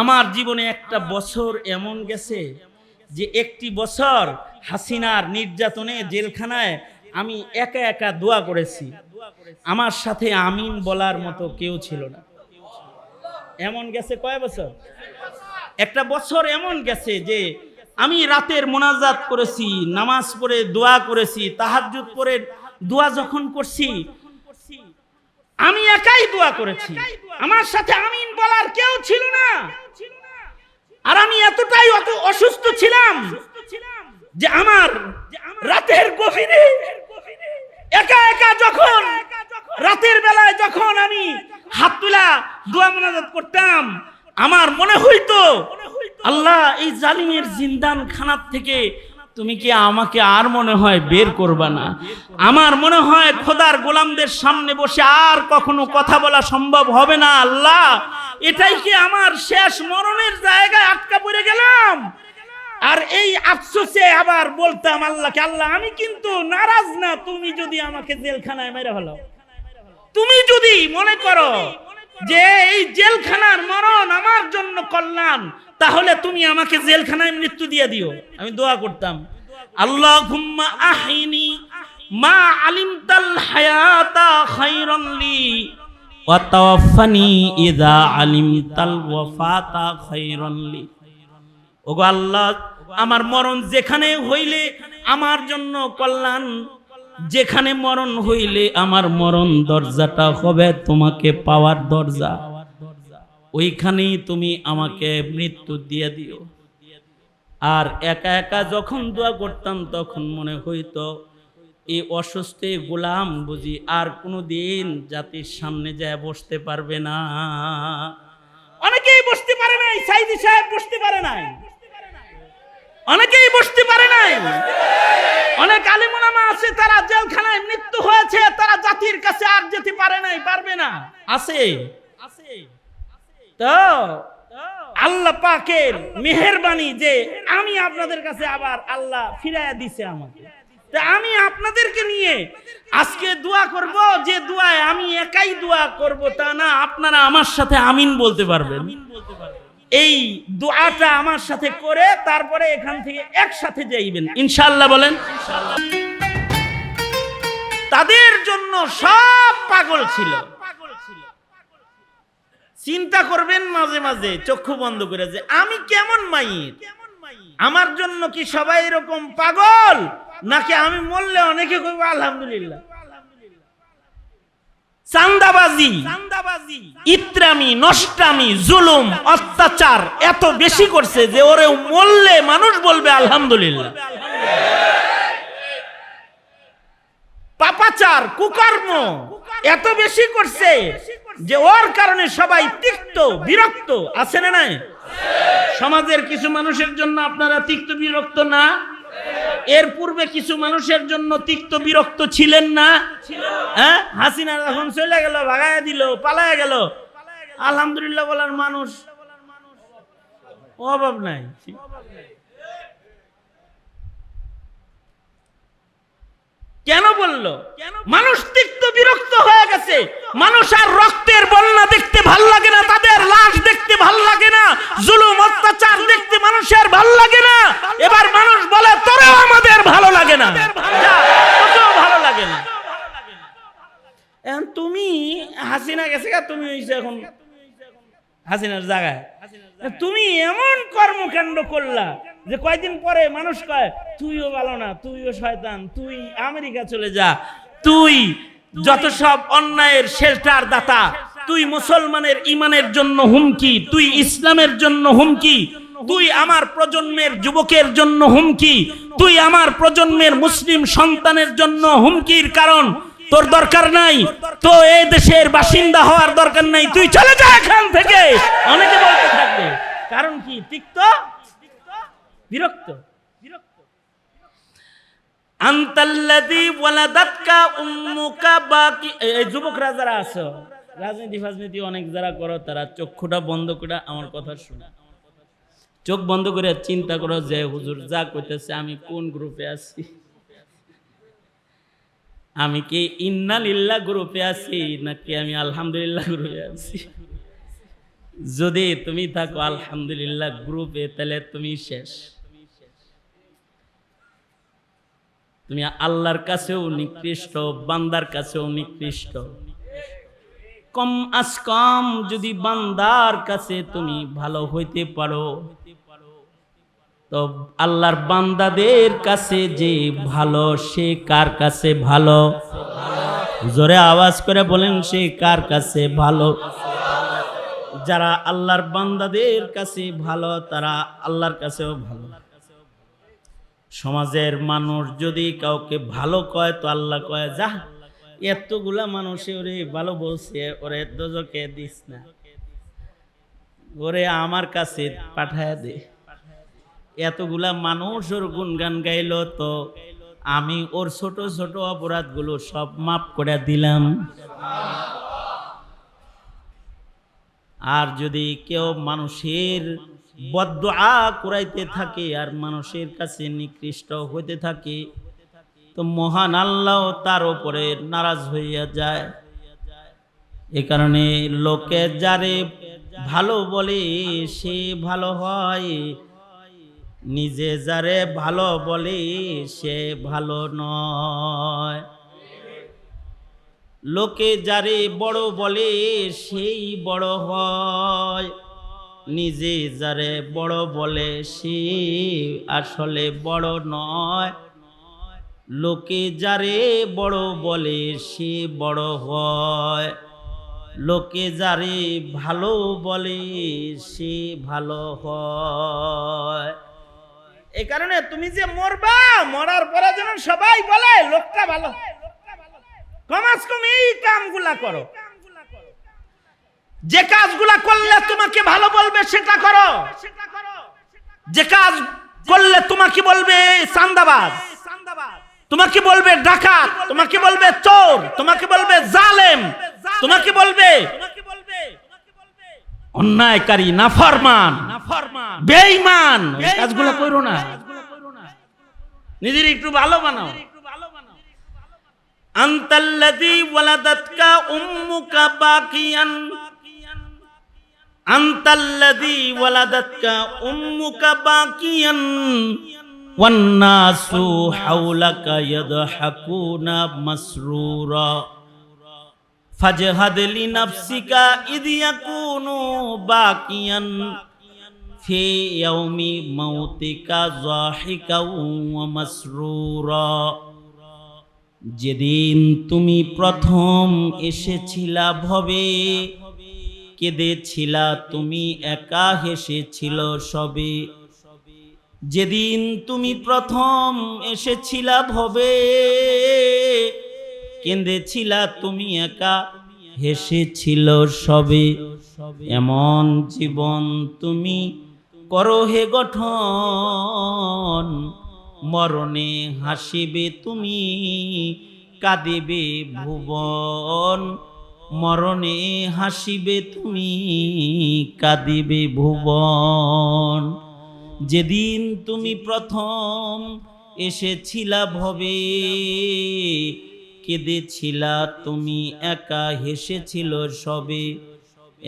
আমার জীবনে একটা বছর এমন গেছে যে একটি বছর হাসিনার নির্যাতনে জেলখানায় আমি একা একা দোয়া করেছি। আমার সাথে আমিন বলার মতো কেউ ছিল না। এমন গেছে কয় বছর? একটা বছর এমন গেছে যে আমি রাতের মোনাজাত করেছি, নামাজ পড়ে দোয়া করেছি, তাহাজ্জুদ পড়ে দোয়া যখন করছি আমি একাই দোয়া করেছি। আমার সাথে আমিন বলার কেউ ছিল না। আর আমি এতটাই অত অসুস্থ ছিলাম যে আমার রাতের গভীরে একা একা যখন, রাতের বেলায় যখন আমি হাত তুলা দোয়া মোনাজাত করতাম, আমার মনে হইতো, আল্লাহ এই জালিমের জিন্দান খানার থেকে তুমি কি আমাকে আর মনে হয় বের করবা না? আমার মনে হয় খোদার গোলামদের সামনে বসে আর কখনো কথা বলা সম্ভব হবে না, আল্লাহ। এটাই কি আমার শেষ মরণের জায়গায় আটকা পড়ে গেলাম? আর এই আফসোসে আবার বলতাম আল্লাহকে, আল্লাহ, আমি কিন্তু নারাজ না, তুমি যদি আমাকে জেলখানায় মেরে হলো তুমি যদি মনে করো যে এই জেলখানার মরণ আমার জন্য কল্যাণ, তাহলে তুমি আমাকে জেলখানায় মৃত্যু দিয়ে দিও। আমি দোয়া করতাম। মা হায়াতা ওয়াফাতা আল্লাহ, আমার মরণ যেখানে হইলে আমার জন্য কল্যাণ, যেখানে মরণ হইলে আমার মরণ দরজাটা হবে তোমাকে পাওয়ার দরজা। ওইখানেই তুমি আমাকে মৃত্যু দিয়ে দিও। আর একা একা যখন দোয়া করতাম, তখন মনে হইতো এই অসুস্থ গোলাম, বুঝি আর কোনো দিন জাতির সামনে যায় বসতে পারবে না। অনেকেই বসতে পারে নাই, সাইদি সাহেব বসতে পারে নাই। অনেকেই বসতে পারে নাই। অনেক আলিমুলামা আছে, তারা জেলখানায় মৃত্যু হয়েছে, তারা জাতির কাছে আর যেতে পারে নাই, পারবে না। আছে আছে। তো আল্লাহ পাকের মেহেরবানি যে আমি আপনাদের কাছে আবার আল্লাহ ফিরাইয়া দিছে আমাকে। তা আমি আপনাদেরকে নিয়ে আজকে দোয়া করব যে দোয়ায় আমি একাই দোয়া করব তা না আপনারা আমার সাথে আমিন বলতে পারবেন। এই দোয়াটা আমার সাথে করে তারপরে এখান থেকে একসাথে যাইবেন। ইনশাল্লাহ বলেন। তাদের জন্য সব পাগল ছিল। চিন্তা করবেন মাঝে মাঝে, চক্ষু বন্ধ করে যে আমি কেমন মাইর? আমার জন্য কি সবাই এরকম পাগল? নাকি আমি মরলে অনেকে কইব, আলহামদুলিল্লাহ চান্দাবাজি, ইত্রামি, নষ্টামি, জুলুম, অত্যাচার এত বেশি করছে যে ওরে মরলে মানুষ বলবে, আলহামদুলিল্লাহ পাপাচার, কুকর্ম এত বেশি করছে। যে ওর কারণে সবাই তিক্ত, বিরক্ত, আছে না নাই? সমাজের কিছু মানুষের জন্য আপনারা তিক্ত বিরক্ত না? এর পূর্বে কিছু মানুষের জন্য তিক্ত বিরক্ত ছিলেন না? হ্যাঁ? হাসিনা যখন চলে গেল, ভাগায় দিল, পালায় গেল, আলহামদুলিল্লাহ বলার মানুষ অভাব নাই। কেন বলল? মানুষ তিক্ত বিরক্ত হয়ে গেছে। মানুষ আর রক্তের বন্যা দেখতে ভালো লাগে না তাদের লাশ দেখতে ভালো লাগে না জুলুম অত্যাচার দেখতে মানুষের ভালো লাগে না। এবার মানুষ বলে তোরেও আমাদের ভালো লাগে না। ভালো লাগে না। এখন তুমি হাসিনা গেছে তুমি এখন হাসিনার জায়গায়। তুমি এমন কর্মকাণ্ড করলা যে কয়দিন পরে মানুষ কয়, তুইও ভালো না, তুইও শয়তান, তুই আমেরিকা চলে যা, তুই যত সব অন্যায়ের শেল্টার দাতা তুই মুসলমানের ইমানের জন্য হুমকি, তুই ইসলামের জন্য হুমকি, তুই আমার প্রজন্মের যুবকের জন্য হুমকি, তুই আমার প্রজন্মের মুসলিম সন্তানের জন্য হুমকির কারণ তোর দরকার নাই। তো এই দেশের বাসিন্দা হওয়ার দরকার নাই। তুই চলে যা এখান থেকে। অনেকে বলতে থাকবে, কারণ কি? তিক্ত? বিরক্ত? আন্তাল্লাযী ওয়ালাদাতকা উম্মুকা বাকি এই যুবকরা যারা আছো, রাজনীতি ফাজনীতি অনেক যারা করো, তারা চক্ষুটা বন্ধ করে আমার কথা শোনা। চোখ বন্ধ করে চিন্তা করো যে হুজুর যা কইতেছে আমি কোন গ্রুপে আছি? আমি কি ইন্নালিল্লাহ গ্রুপে আছি, নাকি আমি আলহামদুলিল্লাহ গ্রুপে আছি? যদি তুমি থাকো আলহামদুলিল্লাহ গ্রুপে, তাহলে তুমি শেষ। তুমি আল্লাহর কাছেও নিকৃষ্ট, বান্দার কাছেও নিকৃষ্ট। কম আস কম যদি বান্দার কাছে তুমি ভালো হইতে পারো। তো আল্লাহর বান্দাদের কাছে যে ভালো, সে কার কাছে ভালো? জোরে আওয়াজ করে বলেন, সে কার কাছে ভালো? যারা আল্লাহর বান্দাদের কাছে ভালো, তারা আল্লাহর কাছেও ভালো। সমাজের মানুষ যদি কাউকে ভালো কয়, তো আল্লাহ কয় যা এতগুলা মানুষে ওরে ভালো বলছে, ওরে দোজকে দিস না। ওরে আমার কাছে পাঠায় দে। এতগুলা মানুষ ওর গুনগান গাইলো তো আমি ওর ছোট ছোট অপরাধগুলো সব মাফ করে দিলাম। আর যদি কেউ মানুষের বদআ করাইতে থাকে আর মানুষের কাছে নিকৃষ্ট হইতে থাকে, তো মহান আল্লাহ তার উপরে নারাজ হইয়া যায়। এ কারণে লোকে যারে ভালো বলে সে ভালো হয় নিজে যারে ভালো বলে, সে ভালো নয়। লোকে যারে বড় বলে, সেই বড় হয়। নিজে যারে বড় বলে, সে আসলে বড় নয়। লোকে যারে বড় বলে, সে বড় হয়। লোকে যারে ভালো বলে, সে ভালো হয়। এই কারণে তুমি যে মরবা, মরার পরে যেন সবাই বলে, লোকটা ভালো। কমাস কম, এই কামগুলা করো। যে কাজগুলা করলে তোমাকে ভালো বলবে, সেটা করো। যে কাজ করলে তোমাকে বলবে চান্দাবাজ তোমাকে বলবে ডাকাত। তোমাকে বলবে চোর। তোমাকে বলবে জালেম। তোমাকে বলবে অন্যায়কারী নাফরমান বেঈমান। কাজগুলো করো না। নিজের একটু ভালো বানাও। আন্তাল্লাযী ওয়ালাদাতকা উম্মুকা বাকিয়ান। আন্তাল্লাযী ওয়ালাদাতকা উম্মুকা বাকিয়ান। ওয়ান নাসু হাওলাকা ইয়াদহাকুনা মাসরুরা। ফাজহাদলি নাফসিকা ইদিয়া কোনো বাকিয়ান ফি ইয়াউমি মাউতিকা যাহিকাও ওয়া মাসরুরা যেদিন তুমি প্রথম এসেছিলা ভবে, কেঁদেছিলা তুমি একা হেসেছিল সবে। যেদিন তুমি প্রথম এসেছিলা ভবে কেঁদেছিলা তুমি একা? হেসেছিল সবে, এমন জীবন তুমি করো হে গঠন। মরণে হাসিবে তুমি, কাঁদিবে ভুবন। মরণে হাসিবে তুমি, কাঁদিবে ভুবন। যেদিন তুমি প্রথম এসেছিলা ভবে কেঁদেছিলা, তুমি একা হেসেছিল সবে।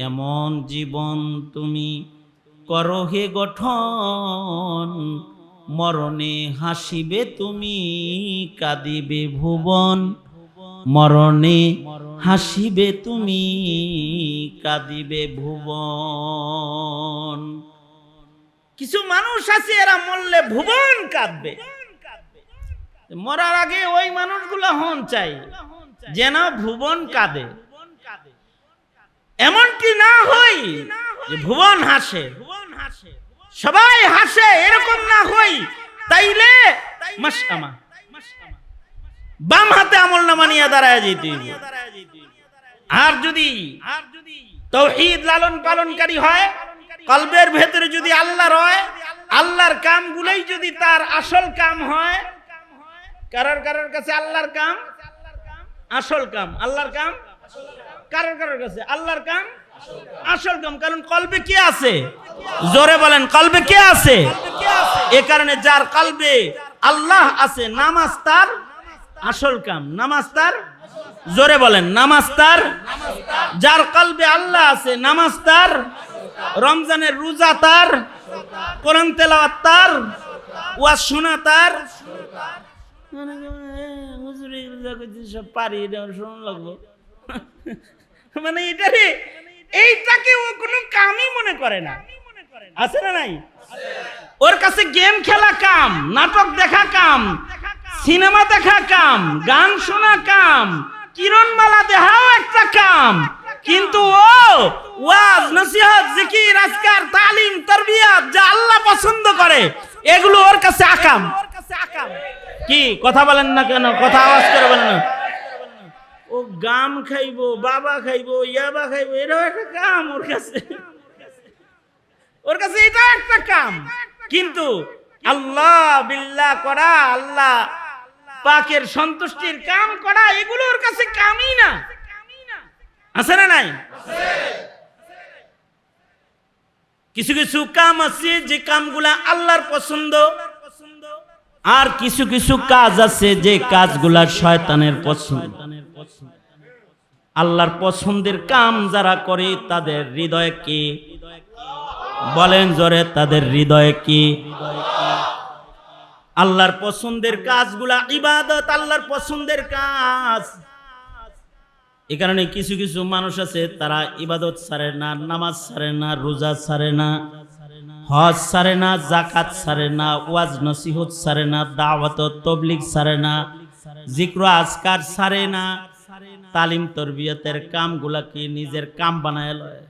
এমন জীবন তুমি করো হে গঠন, মরণে হাসিবে তুমি, কাঁদিবে ভুবন। মরণে হাসিবে তুমি, কাঁদিবে ভুবন। কিছু মানুষ আছে, এরা মরলে ভুবন কাঁদবে। মরার আগে ওই মানুষগুলো হন চাই, যেন ভুবন কাঁদে। এমনটি না হই ভুবন হাসে। সবাই হাসে, এরকম না হই। তাইলে মাসামা বাম হাতে আমল নামা নিয়ে দাঁড়ায় যেতে। আর যদি তৌহিদ লালন পালনকারী হয়, কলবের ভেতরে যদি আল্লাহ রয়, আল্লাহর কামগুলোই যদি তার আসল কাম হয় কারোর কারোর কাছে আল্লাহর কাম? আসল কাম। আল্লাহর কাম? কারোর কারোর কাছে। আল্লাহর কাম? আসল কাম। কারণ কলবে কে আছে? জোরে বলেন, কলবে কে আছে? এ কারণে যার কলবে আল্লাহ আছে, নামাজ তার আসল কাম। নামাজ তার? জোরে বলেন, নামাজ তার? যার কলবে আল্লাহ আছে, নামাজ তার? রমজানের রোজা তার? কোরআন তেলাওয়াত তার? ওয়াজ শোনা তার? হুজুরি রোজা করছি সব পারি এটা শোনা লাগবো মানে এটা রে, এইটাকে ও কোনো কামই মনে করে না। আছে না নাই? ওর কাছে গেম খেলা কাম, নাটক দেখা কাম, সিনেমা দেখা কাম, গান শোনা কাম, কিরণমালা দেহাও একটা কাম। কিন্তু ও, ওয়াজ, নসিহত, জিকির, আজকার, তালিম, তরবিয়াত যা আল্লাহ পছন্দ করে, এগুলো ওর কাছে আকাম ওর কাছে আকাম। কি? কথা বলেন না কেন? কথা আওয়াজ করে বলেন না। ও গাম খাইবো, বাবা খাইবো, ইয়াবা খাইবো, এটাও একটা কাম ওর কাছে। ওর কাছে এটা একটা কাম। কিন্তু আল্লাহ বিল্লাহ করা, আল্লাহ পাকের সন্তুষ্টির কাম করা, এগুলো ওর কাছে কামই না। আছে না নাই? কিছু কিছু কাম আছে, যে কামগুলা আল্লাহর পছন্দ আর কিছু কিছু কাজ আছে যে কাজগুলা শয়তানের পছন্দ। আল্লাহর পছন্দের কাম যারা করে তাদের হৃদয়ে কি? বলেন জোরে, তাদের হৃদয়ে কি? আল্লাহর পছন্দের কাজগুলা ইবাদত, আল্লাহর পছন্দের কাজ। এ কারণে কিছু কিছু মানুষ আছে, তারা ইবাদত ছাড়ে না, নামাজ ছাড়ে না, রোজা ছাড়ে না। হজ সারে না জাকাত সারে না, ওয়াজ নসিহত সারে না, দাওয়াত তবলিক সারে না, জিক্র আজকার সারে না, তালিম তরবিয়তের কামগুলাকে নিজের কাম বানায় লয়?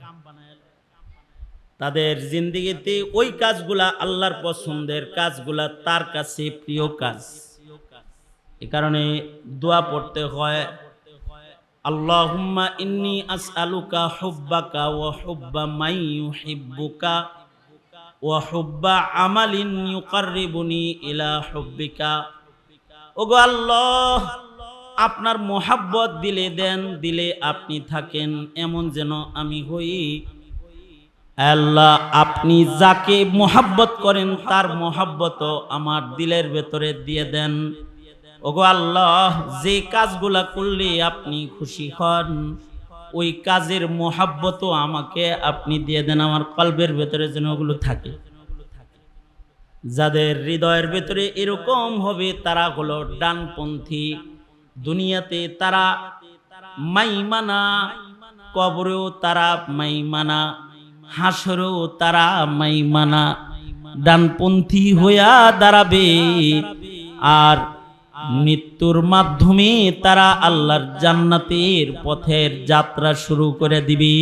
তাদের জিন্দিগিতে ওই কাজগুলা আল্লাহর পছন্দের কাজগুলা তার কাছে প্রিয় কাজ। এ কারণে দোয়া পড়তে হয়, আল্লাহুম্মা ইন্নি আসআলুকা হুব্বাকা ওয়া হুব্বা মাই ইউহিব্বুকা ওয়া হুব্বা আমালিন ইউকাররিবুনি ইলা হুব্বিকা। ওগো আল্লাহ, আপনার মোহাব্বত দিলে দেন, দিলে আপনি থাকেন, এমন যেন আমি হই। আল্লাহ, আপনি যাকে মোহাব্বত করেন, তার মোহাব্বত আমার দিলের ভেতরে দিয়ে দেন। ওগো আল্লাহ, যে কাজগুলা করলে আপনি খুশি হন ওই কাজের মোহাব্বতও আমাকে আপনি দিয়ে দেন, আমার কল্পের ভেতরে যেন ওগুলো থাকে। যাদের হৃদয়ের ভেতরে এরকম হবে, তারা হলো ডানপন্থী। দুনিয়াতে তারা মাইমানা, কবরেও তারা মাইমানা, হাসরেও তারা মাইমানা। ডানপন্থী হইয়া দাঁড়াবে, আর মৃত্যুর মাধ্যমে তারা আল্লাহর জান্নাতের পথের যাত্রা শুরু করে দিবি।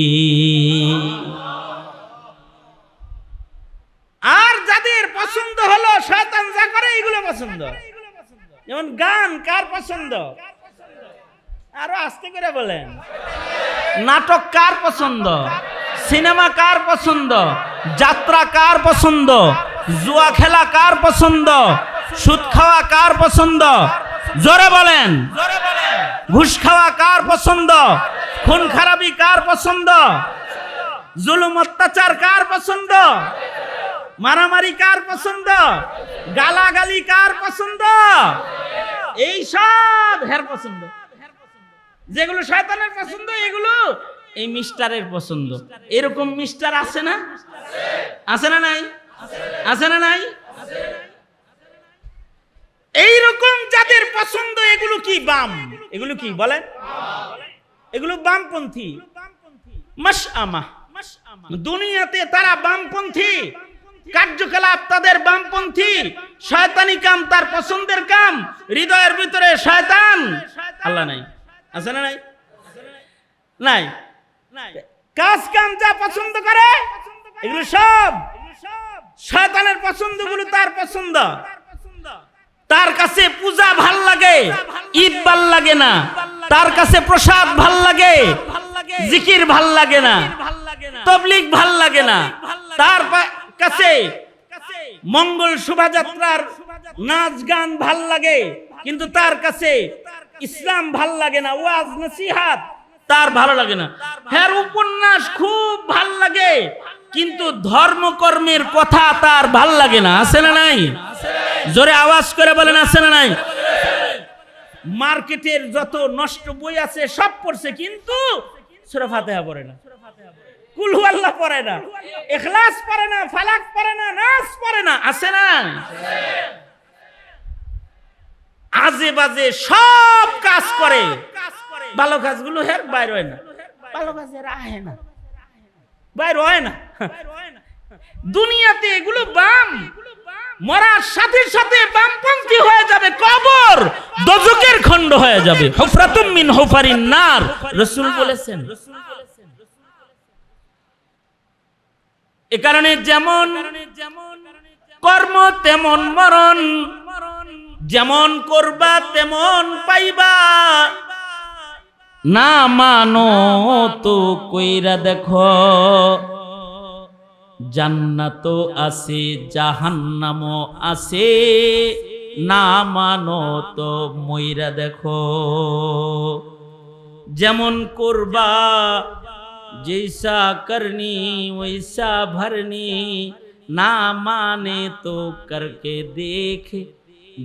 আর যাদের পছন্দ হলো, শয়তান যা করে এগুলো পছন্দ। যেমন গান, কার পছন্দ? আরও আস্তে করে বলেন। নাটক কার পছন্দ? সিনেমা কার পছন্দ? যাত্রা কার পছন্দ? জুয়া খেলা কার পছন্দ? সুদ খাওয়া কার পছন্দ? জোরে বলেন। ঘুষ খাওয়া কার পছন্দ? খুন খারাপি কার পছন্দ? জুলুম অত্যাচার কার পছন্দ? মারামারি কার পছন্দ? গালাগালি কার পছন্দ? এই সব হের পছন্দ। যেগুলো শয়তানের পছন্দ, এগুলো এই মিস্টারের পছন্দ। এরকম মিস্টার আছে না? আছে না নাই? আছে না নাই? এইরকম যাদের পছন্দ, এগুলো কি বাম? এগুলো কি বলেন? এগুলো বামপন্থী। মাস আমা দুনিয়াতে তারা বামপন্থী। কার্যকলাপ তাদের বামপন্থী। শয়তানি কাম তার পছন্দের কাম। হৃদয়ের ভিতরে শয়তান। আল্লাহ নাই। আছে না নাই? নাই। কাজ কাম যা পছন্দ করে, এগুলো সব। শয়তানের পছন্দগুলো তার পছন্দ। তার কাছে পূজা ভালো লাগে, ঈদ ভালো লাগে না। তার কাছে প্রসাদ ভালো লাগে, জিকির ভালো লাগে না তবলিক ভালো লাগে না। তার কাছে মঙ্গল শোভাযাত্রার নাচ গান ভালো লাগে, কিন্তু তার কাছে ইসলাম ভালো লাগে না, ওয়াজ, নসিহাত তার ভালো লাগে না। হ্যাঁ উপন্যাস খুব ভালো লাগে কিন্তু ধর্মকর্মের কথা তার ভালো লাগে না আছে না নাই? জোরে আওয়াজ করে বলেন আছে না নাই? মার্কেটের যত নষ্ট বই আছে সব পড়ছে কিন্তু সুরা ফাতেহা পড়ে না। কুলহু আল্লাহ পড়ে না এখলাস পড়ে না ফালাক পড়ে না নাস পড়ে না আছে না? আজে বাজে সব কাজ করে। ভালো কাজগুলো হের বাইর হয় না। ভালো কাজের আহে না। বাইর হয় না। দুনিয়াতে এগুলো বাম। মরার সাথে সাথে বামপন্থী হয়ে যাবে কবর দজকের খণ্ড হয়ে যাবে। হুফরাতুম মিন হুফারিন নার। রাসূল বলেছেন। এ কারণে যেমন কর্ম, তেমন মরণ। যেমন করবা, তেমন পাইবা। না মানো তো কইরা দেখো। জান্নাত আছে জাহান্নামও আছে না মানো তো মইরা দেখো যেমন করবা जैसा करनी वैसा भरनी ना माने तो करके देख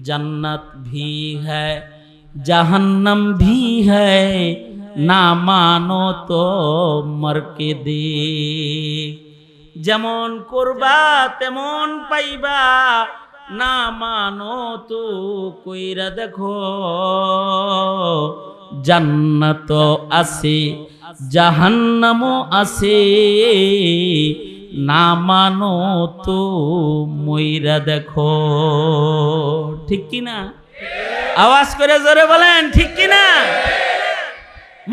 जन्नत भी है जहन्नम भी है ना मानो तो मर के देख যেমন করবা, তেমন পাইবা। না মানো তো, কইরা দেখো, জান্নাত আছে, জাহান্নামও আছে। না মানো তো, মইরা দেখো। ঠিক কি না আওয়াজ করে জোরে বলেন, ঠিক কি না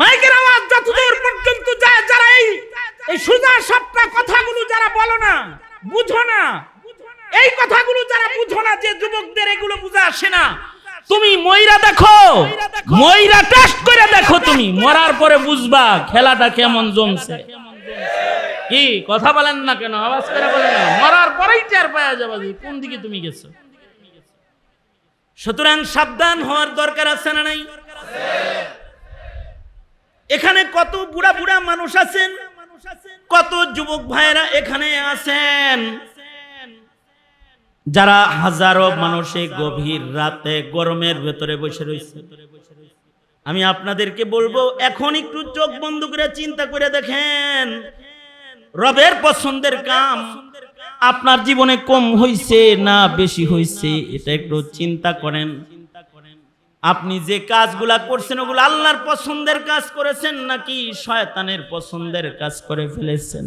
মাইকের আওয়াজ যতদূর পর্যন্ত যায়, যারা এই এই সুজা সবটা কথাগুলো যারা বলো না, বুঝো না। এই কথাগুলো যারা বুঝো না, যে যুবকদের এগুলো বুঝা আসে না। তুমি ময়রা দেখো, ময়রা টেস্ট করে দেখো তুমি। মরার পরে বুঝবা খেলাটা কেমন জমছে। কি, কথা বলেন না কেন? আওয়াজ করে বলেন না। মরার পরেই টের পাওয়া যাবে যে কোন দিকে তুমি গেছো। সুতরাং সাবধান হওয়ার দরকার আছে না নাই? এখানে কত বুড়া বুড়া মানুষ আছেন। কত যুবক ভাইরা এখানে আছেন? যারা হাজারো মানুষে গভীর রাতে গরমের ভেতরে বসে রয়েছে। আমি আপনাদেরকে বলব, এখন একটু চোখ বন্ধ করে চিন্তা করে দেখেন। রবের পছন্দের কাম আপনার জীবনে কম হইছে না বেশি হইছে, এটা একটু চিন্তা করেন। আপনি যে কাজগুলা করছেন, ওগুলো আল্লাহর পছন্দের কাজ করেছেন নাকি শয়তানের পছন্দের কাজ করে ফেলেছেন?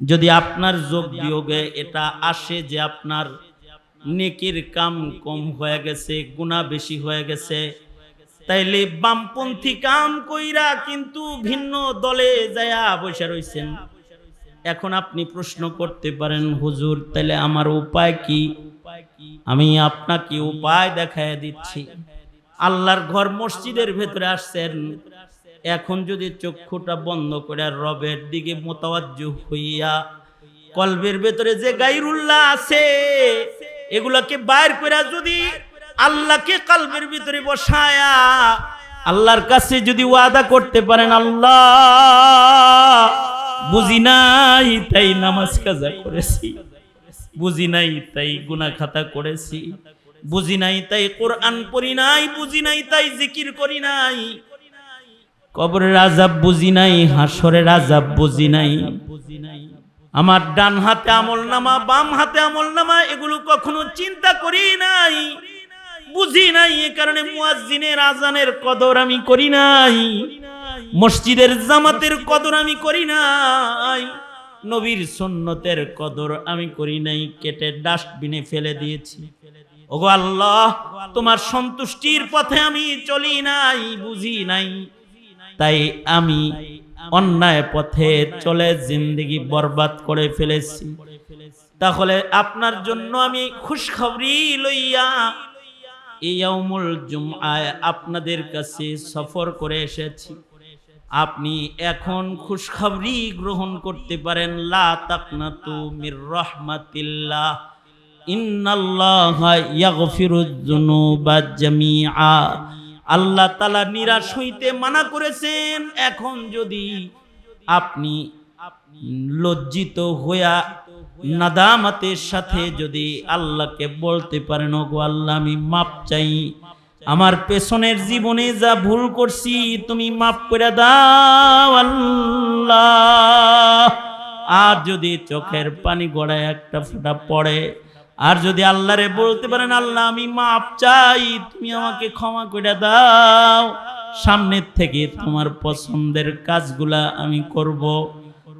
যদি আপনার যোগ বিয়োগে এটা আসে যে আপনার নেকির কাম কম হয়ে গেছে গুণা বেশি হয়ে গেছে, তাইলে বামপন্থী কাম কইরা কিন্তু ভিন্ন দলে যায়া বসে রইছেন। এখন আপনি প্রশ্ন করতে পারেন, হুজুর তাহলে আমার উপায় কি? আমি আপনাকে উপায় দেখায় দিচ্ছি। আল্লাহর ঘর মসজিদের ভেতরে আসছেন। এখন যদি চক্ষুটা বন্ধ করে রবের দিকে মোতাবাজ্য হইয়া কলবের ভেতরে যে গাইরুল্লাহ আছে, এগুলাকে বাইর করে যদি আল্লাহকে কলবের ভিতরে বসায়া আল্লাহর কাছে যদি ওয়াদা করতে পারেন, আল্লাহ বুঝি নাই তাই নামাজ কাজা করেছি, বুঝি নাই তাই গুনা খাতা করেছি। বুঝি নাই তাই কোরআন পড়ি নাই, বুঝি নাই তাই জিকির করি নাই। কবরের আজাব বুঝি নাই, হাসরের আজাব বুঝি নাই। আমার ডান হাতে আমল নামা, বাম হাতে আমল নামা, এগুলো কখনো চিন্তা করি নাই। বুঝি নাই এ কারণে মুয়াজ্জিনের আজানের কদর আমি করি নাই। মসজিদের জামাতের কদর আমি করি নাই। নবীর সুন্নতের কদর আমি করি নাই, কেটে ডাস্টবিনে ফেলে দিয়েছি। ওগো আল্লাহ, তোমার সন্তুষ্টির পথে আমি চলি নাই, বুঝি নাই। তাই আমি অন্যায় পথে চলে জিন্দগি বরবাদ করে ফেলেছি। তাহলে আপনার জন্য আমি খুশখবরি লইয়া এই ইয়াউমুল জুমআয় আপনাদের কাছে সফর করে এসেছি। আপনি এখন খুশখবরি গ্রহণ করতে পারেন, লা তাকনাতু মির রাহমাতিল্লাহ। আল্লাহ তালা নিরাশ হইতে মানা করেছেন, এখন যদি আপনি লজ্জিত হইয়া নাদামাতের সাথে যদি আল্লাহকে বলতে পারেন, ওগো আল্লাহ, আমি মাপ চাই। আমার পেছনের জীবনে যা ভুল করছি, তুমি মাফ করে দাও আল্লাহ। আর যদি চোখের পানি গড়ায় একটা ফোঁটা পড়ে আর যদি আল্লাহরে বলতে পারেন, আল্লাহ, আমি মাপ চাই, তুমি আমাকে ক্ষমা করে দাও। সামনের থেকে তোমার পছন্দের কাজগুলা আমি করব।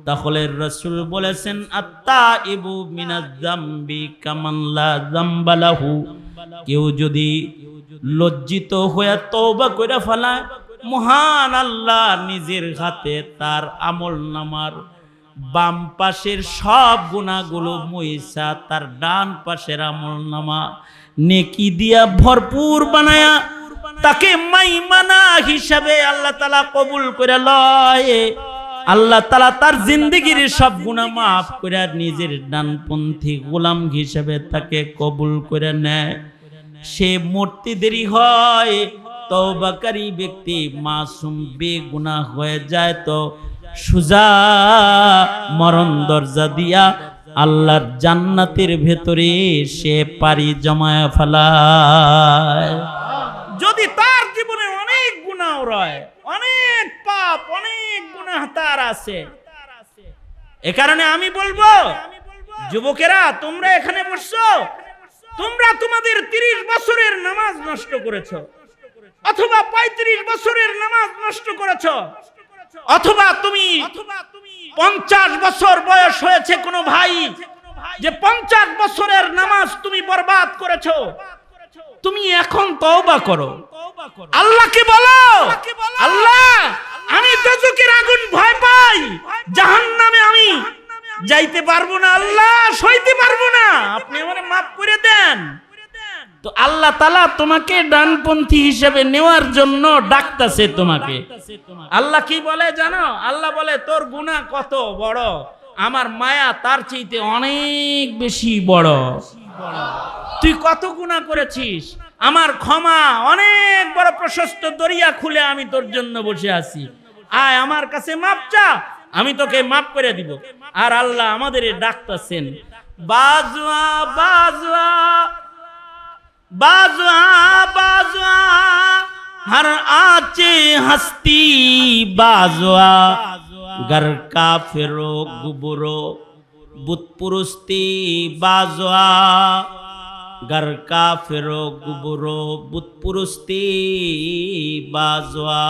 তাহলে রসুল বলেছেন আত্মা ইবু মিনাজাম্বি কামাল্লা জাম্বালাহু কেউ যদি লজ্জিত হয়ে তওবা করে ফেলায়, মহান আল্লাহ, নিজের হাতে তার আমল নামার বাম পাশের সব গুণাগুলো মহিষা তার ডান পাশের আমল নামা। নেকি দিয়া ভরপুর বানায়া, তাকে মাইমানা হিসাবে আল্লাহ তালা কবুল করে লয়। আল্লাহ তালা তার জিন্দগির সব গুণা মাফ করে নিজের ডানপন্থী গোলাম হিসাবে তাকে কবুল করে নেয়। সে মূর্তি দেরি হয় তওবাকারী ব্যক্তি মাসুম বেগুনা হয়ে যায় তো সুজা মরণ দরজা দিয়া আল্লাহর জান্নাতের ভেতরে সে পারি জমায়া ফেলায়। যদি তার জীবনে অনেক গুণাও রয়, অনেক পাপ, অনেক গুনাহ তার আছে। এ কারণে আমি বলব, যুবকেরা, তোমরা এখানে বসছো, তোমরা তোমাদের তিরিশ বছরের নামাজ নষ্ট করেছ, অথবা পঁয়ত্রিশ বছরের নামাজ নষ্ট করেছ। অথবা তুমি পঞ্চাশ বছর বয়স হয়েছে কোনো ভাই যে পঞ্চাশ বছরের নামাজ তুমি বরবাদ করেছ। তুমি এখন তওবা করো। আল্লাহকে বলো। আল্লাহ আমি দোজকের আগুন ভয় পাই। জাহান নামে আমি যাইতে পারব না। আল্লাহ সইতে পারব না। আপনি আমার মাফ করে দেন। তো আল্লাহ তালা তোমাকে ডানপন্থী হিসেবে নেওয়ার জন্য ডাকতাছে তোমাকে। আল্লাহ কি বলে জানো? আল্লাহ বলে, তোর গুনাহ কত বড়? আমার মায়া তার চাইতে অনেক বেশি বড়। তুই কত গুণা করেছিস? আমার ক্ষমা অনেক বড় প্রশস্ত দরিয়া খুলে আমি তোর জন্য বসে আছি। আয়, আমার কাছে মাপ চা, আমি তোকে মাপ করে দিব। আর আল্লাহ আমাদের ডাকতেছেন। বাজুয়া বাজুয়া बाजुआ बाजुआ हर आचे हस्ती बाजुआ घर का फिरो गुबरो बुत पुरुस्ती बाजुआ घर का फिरो गुबरो बुत पुरुस्ती बाजुआ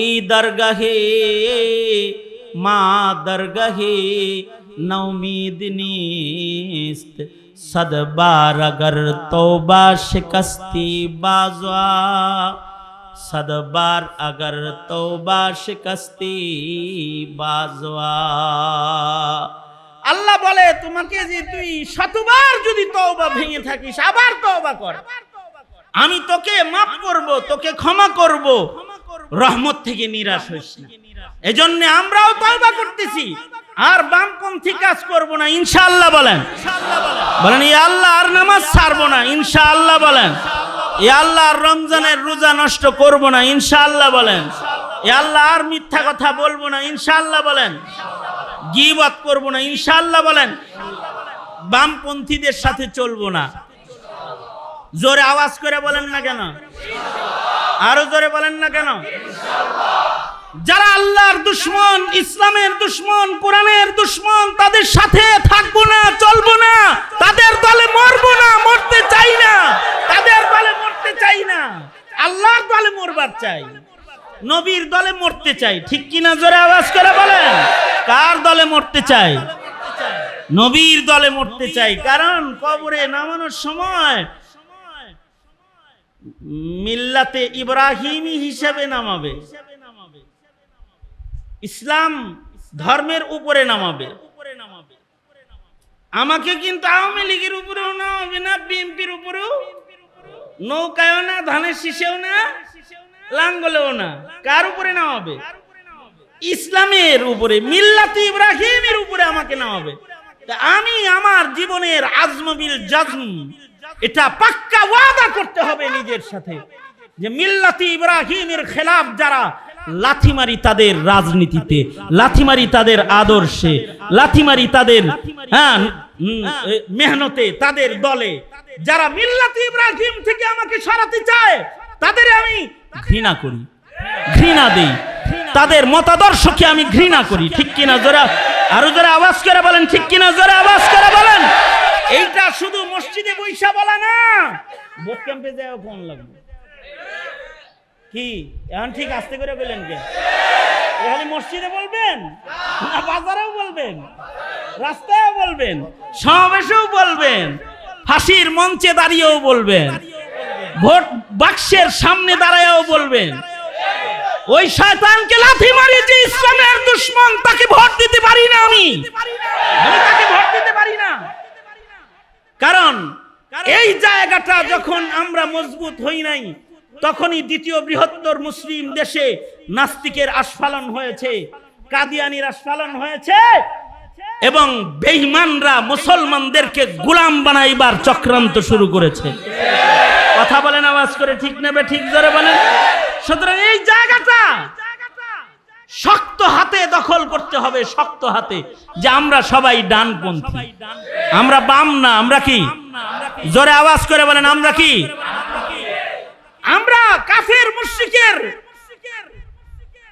ई दरगहे माँ दरगहे नौमीद नीस्त সদবার بار তোবা শিকস্তি شکستی সদবার আগর তোবা শিকস্তি توبہ আল্লাহ বলে তোমাকে যে তুই শতবার যদি তওবা ভেঙে থাকিস আবার তওবা কর আমি তোকে মাপ করব, তোকে ক্ষমা করব। রহমত থেকে নিরাশ হইস না। এজন্য আমরাও তওবা করতেছি। আর বামপন্থী কাজ করব না, ইনশাআল্লাহ বলেন। বলেন ই আল্লাহ আর নামাজ ছাড়বো না, ইনশাআল্লাহ বলেন। ই আল্লাহ আর রমজানের রোজা নষ্ট করব না, ইনশাআল্লাহ বলেন। ই আল্লাহ আর মিথ্যা কথা বলব না, ইনশাআল্লাহ বলেন। গিবত করব না, ইনশাআল্লাহ বলেন। বামপন্থীদের সাথে চলবো না। জোরে আওয়াজ করে বলেন না কেন? আরও জোরে বলেন না কেন? যারা আল্লাহর দুশ্মন, ইসলামের দুশ্মন, কোরআনের দুশ্মন, তাদের সাথে থাকব না, চলবো না। তাদের দলে মরবো না, মরতে চাই না। তাদের দলে মরতে চাই না। আল্লাহর দলে মরবার চাই। নবীর দলে মরতে চাই। ঠিক কিনা জোরে আওয়াজ করে বলেন? কার দলে মরতে চাই? নবীর দলে মরতে চাই। কারণ কবরে নামানোর সময় মিল্লাতে ইব্রাহিমী হিসেবে নামাবে। ইসলাম ধর্মের উপরে নামাবে। আমাকে কিন্তু আওয়ামী লীগের উপরেও নামাবে না, বিএনপির উপরেও। নৌকায়ও না, ধানের শীষেও না, লাঙ্গলেও না। কার উপরে নামাবে? ইসলামের উপরে, মিল্লাতি ইব্রাহিমের উপরে আমাকে নামাবে। আমি আমার জীবনের আজমবিল জাজম, এটা পাক্কা ওয়াদা করতে হবে নিজের সাথে। যে মিল্লাতি ইব্রাহিমের খেলাফ যারা লাথি মারি তাদের রাজনীতিতে লাথি মারি তাদের আদর্শে লাথি মারি তাদের হ্যাঁ মেহনতে তাদের দলে। যারা মিল্লাত ইব্রাহিম থেকে আমাকে সরাতে চায়, তাদের আমি ঘৃণা করি, ঘৃণা দেই। তাদের মতাদর্শকে আমি ঘৃণা করি, ঠিক কিনা জোরা, আরও জোরে আওয়াজ করে বলেন, ঠিক কিনা জোরে আওয়াজ করে বলেন। এইটা শুধু মসজিদে বৈশা বলা না ভোট ক্যাম্পে যায় কোন লাগবে? কি? এখন ঠিক আস্তে করে বললেন কে? এখানে মসজিদে বলবেন? না, বাজারেও বলবেন? রাস্তায়ও বলবেন? সমাবেশেও বলবেন? ফাঁসির মঞ্চে দাঁড়িয়েও বলবেন? ভোট বাক্সের সামনে দাঁড়ায়ও বলবেন? ওই শয়তানকে লাথি মারি যে ইসলামের দুশ্মন, তাকে ভোট দিতে পারি না আমি। আমি তাকে ভোট দিতে পারি না। কারণ এই জায়গাটা যখন আমরা মজবুত হই নাই তখনই দ্বিতীয় বৃহত্তর মুসলিম দেশে নাস্তিকের আস্ফালন হয়েছে, কাদিয়ানির আস্ফালন হয়েছে, এবং বেঈমানরা মুসলমানদেরকে গোলাম বানাইবার চক্রান্ত শুরু করেছে। কথা বলেন, আওয়াজ করে ঠিক নেবে, ঠিক জোরে বলেন। সুতরাং এই জায়গাটা শক্ত হাতে দখল করতে হবে, শক্ত হাতে, যে আমরা সবাই ডানপন্থী। আমরা বাম না, আমরা কি? জোরে আওয়াজ করে বলেন, আমরা কি? আমরা কাফের মুশরিকের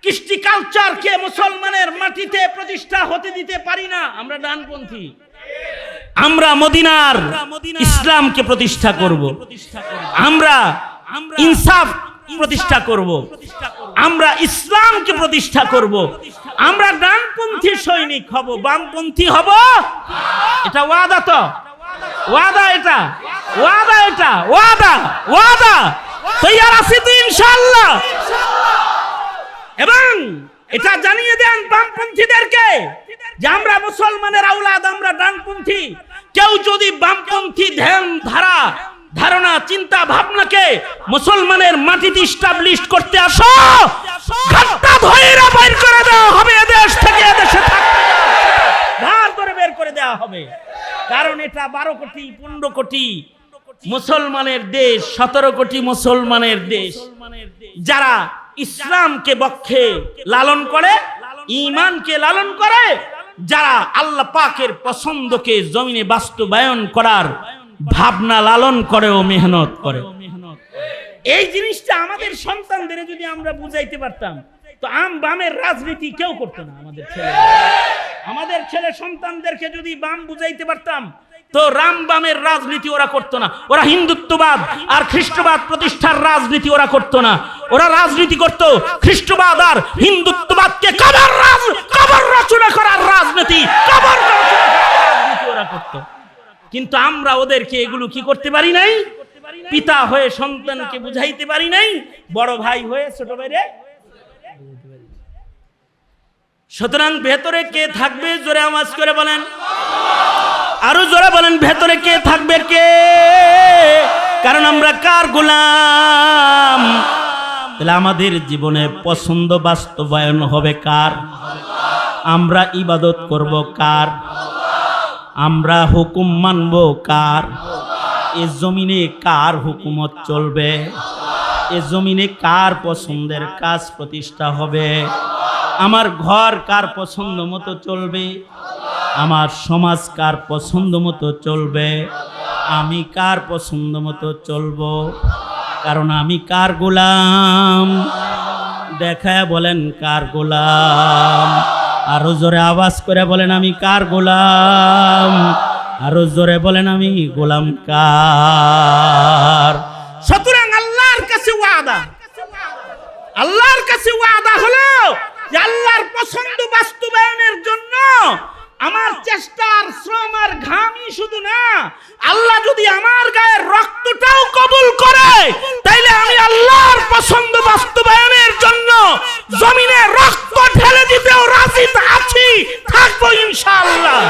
কৃষ্টি কালচারকে মুসলমানের মাটিতে প্রতিষ্ঠা হতে দিতে পারি না আমরা ডানপন্থী। আমরা মদিনার ইসলামকে প্রতিষ্ঠা করব। আমরা ইনসাফ প্রতিষ্ঠা করব। আমরা ইসলামকে প্রতিষ্ঠা করব। আমরা ডানপন্থী সৈনিক হব বামপন্থী হব। এটা ওয়াদা তো। ওয়াদা এটা। ওয়াদা এটা। ওয়াদা। ওয়াদা। তৈয়ার আছি তো ইনশাআল্লাহ। এবং এটা জানিয়ে দেন বামপন্থীদেরকে যে আমরা মুসলমানের আউলাদ আমরা ডানপন্থী। কেউ যদি বামপন্থী ধ্যান, ধারা, ধারণা, চিন্তা, ভাবনাকে মুসলমানের মাটিতে ইস্টাবলিশ করতে আসো, ঘাটটা ধইরা বের করে দেওয়া হবে এদেশ থেকে, এদেশে থাকতে ধার করে বের করে দেওয়া হবে। কারণ এটা বারো কোটি, পনেরো কোটি মুসলমানের দেশ, সতেরো কোটি মুসলমানের দেশ। যারা ইসলামকে বক্ষে লালন করে ইমানকে লালন করে, যারা আল্লাহ পাকের পছন্দকে জমিনে বাস্তবায়ন করার ভাবনা লালন করে ও মেহনত করে। এই জিনিসটা আমাদের সন্তানদের যদি আমরা বুঝাইতে পারতাম, তো আম বামের রাজনীতি কেউ করতো না আমাদের ছেলে। আমাদের ছেলে সন্তানদেরকে যদি বাম বুঝাইতে পারতাম তো রামবামের রাজনীতি ওরা করতো না। ওরা হিন্দুত্ববাদ আর খ্রিস্টবাদ প্রতিষ্ঠার রাজনীতি ওরা করতো না। ওরা রাজনীতি করত খ্রিস্টবাদ আর হিন্দুত্ববাদকে কবর রাজ কবর রচনা করার রাজনীতি। কবর রাজনীতি ওরা করতো। কিন্তু আমরা ওদেরকে এগুলো কি করতে পারি নাই? পিতা হয়ে সন্তানকে বুঝাইতে পারি নাই? বড় ভাই হয়ে ছোট ভাইরে সুতরাং ভেতরে কে থাকবে? জোরে আওয়াজ করে বলেন। আরও জোরে বলেন, ভেতরে কে থাকবে, কে? কারণ আমরা কার গোলাম? তাহলে আমাদের জীবনে পছন্দ বাস্তবায়ন হবে কার? আমরা ইবাদত করব কার? আমরা হুকুম মানব কার? এ জমিনে কার হুকুমত চলবে? এ জমিনে কার পছন্দের কাজ প্রতিষ্ঠা হবে? আমার ঘর কার পছন্দ মতো চলবে? আমার সমাজ কার পছন্দ মতো চলবে? আমি কার পছন্দ মতো চলবো? কারণ আমি কার গোলাম? দেখায় বলেন কার গোলাম? আরও জোরে আওয়াজ করে বলেন আমি কার গোলাম? আরও জোরে বলেন আমি গোলাম কার? সুতরাং আল্লাহর কাছে ওয়াদা। আল্লাহর কাছে ওয়াদা হলো আল্লাহর পছন্দ বাস্তবায়নের জন্য আমার চেষ্টার শ্রম আর ঘামই শুধু না, আল্লাহ যদি আমার গায়ের রক্তটাও কবুল করে, তাইলে আমি আল্লাহর পছন্দ বাস্তবায়নের জন্য জমিনে রক্ত ঢেলে দিতেও রাজি আছি, থাকব ইনশাআল্লাহ।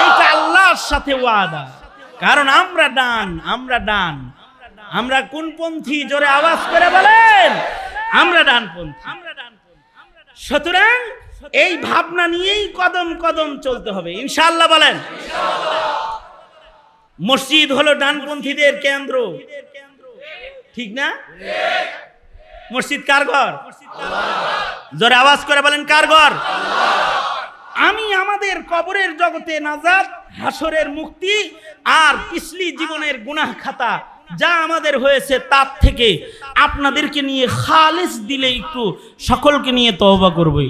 এইটা আল্লাহর সাথে ওয়াদা। কারণ আমরা ডান আমরা ডান। আমরা কোন পন্থী? জোরে আওয়াজ করে বলেন। আমরা ডানপন্থী সুতরাং এই ভাবনা নিয়েই কদম কদম চলতে হবে। ইনশাল্লাহ বলেন। মসজিদ হলো ডানপন্থীদের কেন্দ্র। ঠিক না? মসজিদ কার ঘর? জোরে আওয়াজ করে বলেন, কার ঘর? আমি আমাদের কবরের জগতে নাজাদ হাসরের মুক্তি আর পিছলি জীবনের গুনাহ খাতা যা আমাদের হয়েছে তার থেকে আপনাদেরকে নিয়ে খালেস দিলে একটু সকলকে নিয়ে তহবা করবই।